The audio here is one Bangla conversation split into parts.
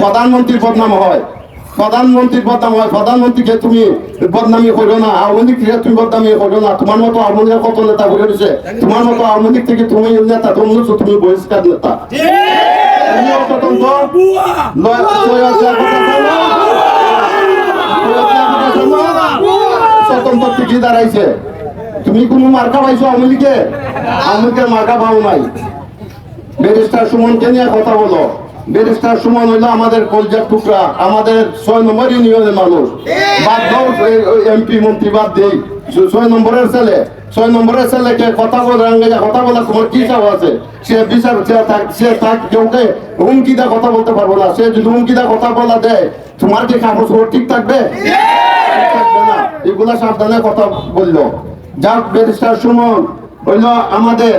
প্রধানমন্ত্রীর বদনাম হয়। প্রধানমন্ত্রীর বদনাম হয়। প্রধানমন্ত্রীকে তুমি বদনামি করো না। আওয়ামী লীগ থেকে তুমি বদনামি করো না। তোমার মতো আওয়ামী লীগের কত নেতা ঘুরে রয়েছে তোমার মতো আওয়ামী লীগ থেকে তুমি নেতা তুমি তুমি বহিষ্কার নেতা। স্বতন্ত্র টিকি দাঁড়াইছে। তুমি কোনো মার্কা পাইছো আওয়ামী লীগে? আওয়ামী লীগের মার্কা পাও নাই। ব্যারিস্টার সুমনকে নিয়ে কথা বলো। ব্যারিস্টার সুমন হইল আমাদের কলজার টুকরা আমাদের ছয় নম্বর ইউনিয়নের মানুষ। বাদ দাও এমপি মন্ত্রী বাদ দেই। ছয় নম্বরের ছেলে ছয় নম্বরের ছেলেকে কথা বলে কথা বলা তোমার কি চাও আছে? সে বিচার সে থাক- কেউকে হুমকি দা কথা বলতে পারব না। সে যদি হুমকি দা কথা বলা দেয় তোমার কি কাগজ খবর ঠিক থাকবে? থাকবে না। এগুলা সাবধানে কথা বলল। যাক ব্যারিস্টার সুমন হইল আমাদের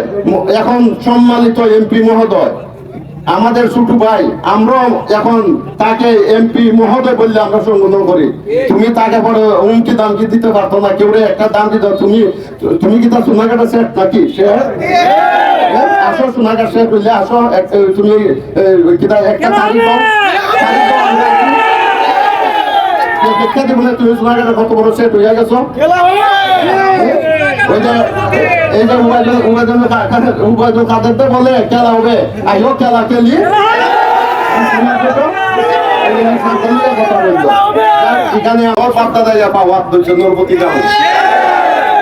এখন সম্মানিত এমপি মহোদয়। আমাদের ছোট ভাই আমরাও এখন তাকে এমপি মহোদয় বললে আমরা সম্বোধন করি। তুমি তাকে পরে দাম কি দিতে পারতো না কেউ একটা দাম দিত তুমি তুমি কি তার সোনাকাটা সেট নাকি? সে আসো সোনাকাটা সেট বললে আসো এক- তুমি কি কিতা একটা তারিখ তুমি কত বড় সেট গেছো? যে এই যে বলে খেলা হবে। আইও খেলা খেলি। এখানে আমার পাত্তা দেয় পাওয়ার দুইশো নরপতি গান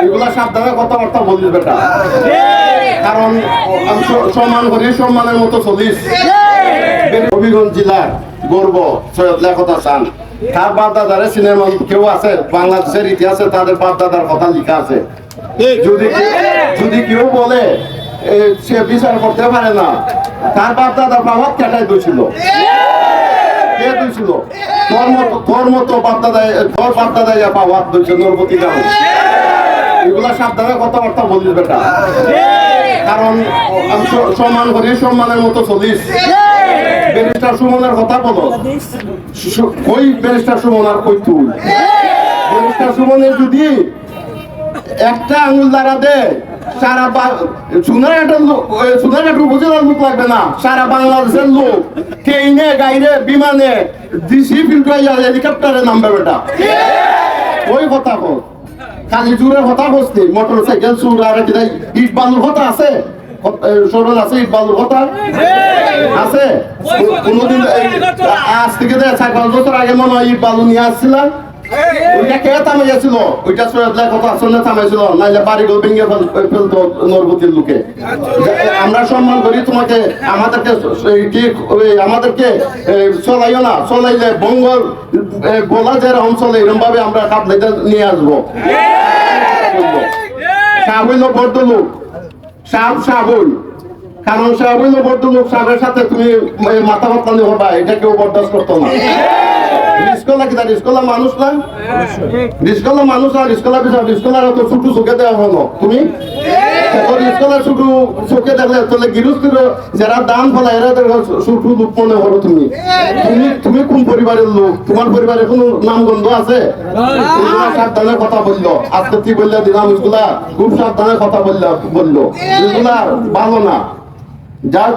এগুলা সাবধানে কথাবার্তা বলিস বেটা। কারণ সম্মান করি সম্মানের মতো চলিস। হবিগঞ্জ জেলার গর্ব সৈয়দ লেখতা চান। তার বাপদাদারে সিনেমা কেউ আছে বাংলাদেশের ইতিহাসে তাদের বাপদাদার কথা লেখা আছে। যদি যদি কেউ বলে সে বিচার করতে পারে না তার বাপদাদার বাবা কেটাই দিয়েছিল কে দিয়েছিল তোর মতো তোর মতো বাপদাদায় তোর বাপদাদায় পাওয়া দিয়েছে নরপতি গান এগুলা সাবধানে কথাবার্তা বলিস বেটা। কারণ সম্মান করি সম্মানের মতো চলিস। ব্যারিস্টার সুমনের কথা বলো। কই ব্যারিস্টার সুমন আর কই তুই? ব্যারিস্টার সুমনের যদি একটা আঙুল দ্বারা সারা উপজেলার লোক লাগবে না, সারা বাংলাদেশের লোক। ট্রেনে বিমানে, ডিসি ফিল্ড হেলিকপ্টারে নামবে বেটা। ওই কথা বল খালি চুরের কথা বসতে মোটর সাইকেল চুর আর ইট বালুর কথা আছে? সরল আছে ইট কথা আছে? কোনদিন আজ থেকে চার পাঁচ বছর আগে মনে হয় ইট নিয়ে আসছিলাম ওইটা কে থামাইয়াছিল ওইটা সৈয়দলা কথা আসলে থামাইছিল নাইলে বাড়িগুলো ভেঙে ফেলতো নরবতির লোকে। আমরা সম্মান করি তোমাকে আমাদেরকে আমাদেরকে চলাইও না চলাইলে বঙ্গল এ, গোলা যেরকম চলে এরকম ভাবে আমরা নিয়ে আসব। সাহ হইল বদ্ধ লোক সাপ সাবুল কারণ সাবুল লোক সাপের সাথে তুমি মাথা মাথা নিয়ে এটা কেউ বরদাস্ত করতো না। রিস্কলা কিনা রিস্কলা মানুষ না? রিস্কলা মানুষ আর রিস্কলা বিচার রিস্কলার তো ছুটু চোখে দেওয়া হলো। তুমি? রিস্কলার ছুটু চোখে দেখলে তাহলে গৃহস্থির যারা দান ফলা এরা ছুটু লোক মনে করো তুমি। তুমি তুমি কোন পরিবারের লোক? তোমার পরিবারের কোনো নামগন্ধ আছে? এগুলা সাবধানে কথা বলল। আজকে তুই বললে দিলাম খুব সাবধানে কথা বলল বলল। এগুলা ভালো না। যাক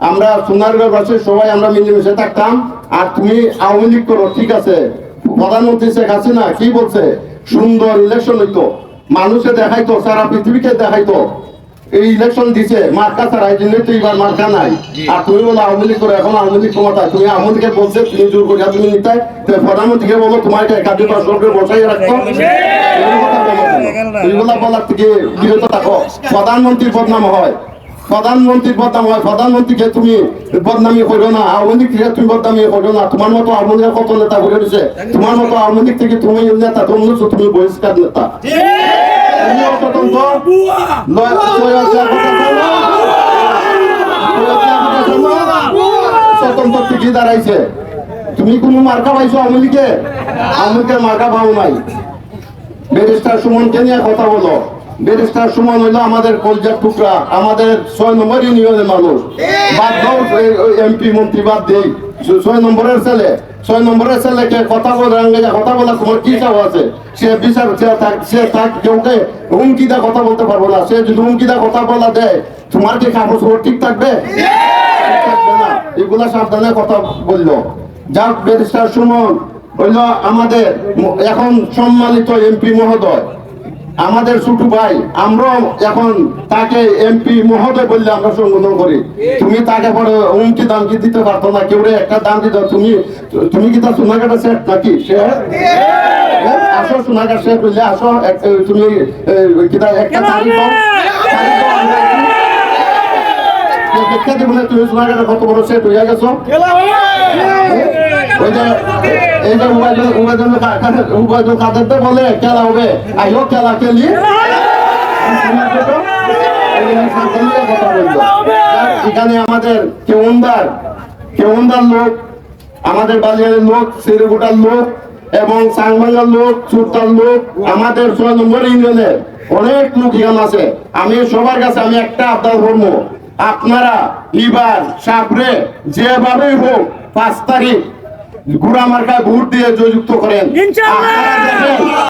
আমরা সোনারগাঁও বাসী সবাই আমরা মিলেমিশে থাকতাম আর তুমি আওয়ামী লীগ করো ঠিক আছে প্রধানমন্ত্রী শেখ হাসিনা কি বলছে সুন্দর ইলেকশন হইতো মানুষে দেখাইতো সারা পৃথিবীকে দেখাইতো এই ইলেকশন দিছে মার্কা ছাড়া এই জন্য তো এবার মার্কা নাই আর তুমি বলো আওয়ামী লীগ করো এখন আওয়ামী লীগ ক্ষমতায় তুমি আওয়ামী লীগকে বলছে তুমি জোর করিয়া তুমি নিতে তো প্রধানমন্ত্রীকে বলো তোমার এটা একাধিক সরকার বসাই রাখতো? এগুলা বলার থেকে বিরত থাকো প্রধানমন্ত্রীর বদনাম হয় প্রধানমন্ত্রীর বদনাম হয় প্রধানমন্ত্রীকে তুমি বদনামি করো না আওয়ামী লীগ থেকে তুমি বদনামি করো না তোমার মতো আওয়ামী লীগের কত নেতা ঘুরে রয়েছে তোমার মতো আওয়ামী লীগ থেকে তুমি নেতা তুমি তুমি বহিষ্কার নেতা। স্বতন্ত্র টিকি দাঁড়াইছে তুমি কোনো মার্কা পাইছো আওয়ামী লীগে আওয়ামী লীগের মার্কা পাও নাই ব্যারিস্টার সুমনকে নিয়ে কথা বলো ব্যারিস্টার সুমন হইল আমাদের কলজার টুকরা, আমাদের ছয় নম্বর ইউনিয়নের মানুষ। বাদ দাও এমপি, মন্ত্রী বাদ দেই। ছয় নম্বরের ছেলে, ছয় নম্বরের ছেলেকে কথা বলে রাঙ্গে কথা বলা তোমার কি চাও আছে? সে বিচার, সে থাক কেউকে হুমকি দা কথা বলতে পারব না। সে যদি হুমকি দা কথা বলা দেয়, তোমার কি কাগজ খবর ঠিক থাকবে? থাকবে না। এগুলা সাবধানে কথা বলল। যাক ব্যারিস্টার সুমন, হইল আমাদের এখন সম্মানিত এমপি মহোদয়। আমাদের ছোট ভাই আমরাও এখন তাকে এমপি মহোদয় বললে আমরা সম্বোধন করি। তুমি তাকে পরে উমকি দাম কি দিতে পারতো না কেউ রে একটা দাম দিত তুমি তুমি কি তার সোনাকাটা সেট নাকি? সে আসো সোনাকাটা সেট বললে আসো তুমি কিতা একটা তারিখ দাও। তারিখ দাও, আমরা একটু- দেখা দিব না তুমি সোনাকাটা কত বড় সেট হয়ে গেছো। তো বলে খেলা হবে। খেলা খেলি। আমাদের কেউন্দার লোক, আমাদের লোক সিরগুটার লোক, এবং সাংবাঙ্গার লোক চুরতার লোক, আমাদের ছয় নম্বর ইউনিয়নের অনেক লোক এখানে আছে। আমি সবার কাছে আমি একটা আবদার করব, আপনারা এবার সাপড়ে যেভাবেই হোক পাঁচ তারিখ গুড়া মার্কায় ভোট দিয়ে জয়যুক্ত করেন।